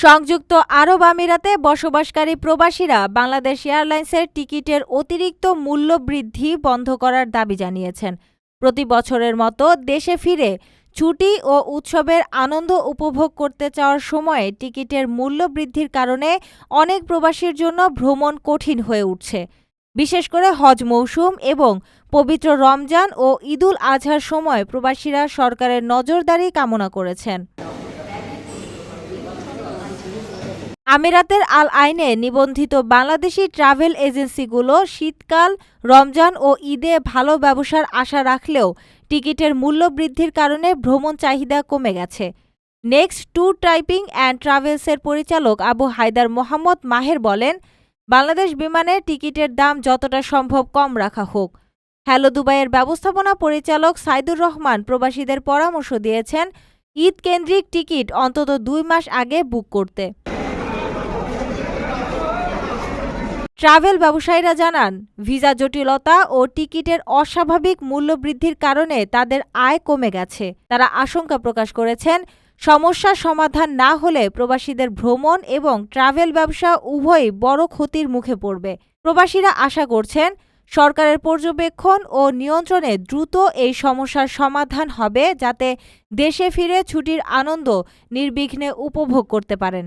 সংযুক্ত আরব আমিরাতে বসবাসকারী প্রবাসীরা বাংলাদেশ এয়ারলাইন্সের টিকিটের অতিরিক্ত মূল্য বৃদ্ধি বন্ধ করার দাবি জানিয়েছেন। প্রতি বছরের মতো দেশে ফিরে ছুটি ও উৎসবের আনন্দ উপভোগ করতে চাওয়ার সময়ে টিকিটের মূল্য বৃদ্ধির কারণে অনেক প্রবাসীর জন্য ভ্রমণ কঠিন হয়ে উঠছে। বিশেষ করে হজ মৌসুম এবং পবিত্র রমজান ও ঈদুল আজহার সময় প্রবাসীরা সরকারের নজরদারি কামনা করেছেন। আমিরাতের আল আইনে নিবন্ধিত বাংলাদেশি ট্রাভেল এজেন্সিগুলো শীতকাল, রমজান ও ঈদে ভালো ব্যবসার আশা রাখলেও টিকিটের মূল্য বৃদ্ধির কারণে ভ্রমণ চাহিদা কমে গেছে। নেক্সট, ট্যুর টাইপিং অ্যান্ড ট্রাভেলসের পরিচালক আবু হায়দার মোহাম্মদ মাহের বলেন, বাংলাদেশ বিমানে টিকিটের দাম যতটা সম্ভব কম রাখা হোক। হ্যালো দুবাইয়ের ব্যবস্থাপনা পরিচালক সাইদুর রহমান প্রবাসীদের পরামর্শ দিয়েছেন ঈদ কেন্দ্রিক টিকিট অন্তত দুই মাস আগে বুক করতে। ট্রাভেল ব্যবসায়ীরা জানান, ভিসা জটিলতা ও টিকিটের অস্বাভাবিক মূল্য বৃদ্ধির কারণে তাদের আয় কমে গেছে। তারা আশঙ্কা প্রকাশ করেছেন সমস্যার সমাধান না হলে প্রবাসীদের ভ্রমণ এবং ট্রাভেল ব্যবসা উভয়ই বড় ক্ষতির মুখে পড়বে। প্রবাসীরা আশা করছেন, সরকারের পর্যবেক্ষণ ও নিয়ন্ত্রণে দ্রুত এই সমস্যার সমাধান হবে যাতে দেশে ফিরে ছুটির আনন্দ নির্বিঘ্নে উপভোগ করতে পারেন।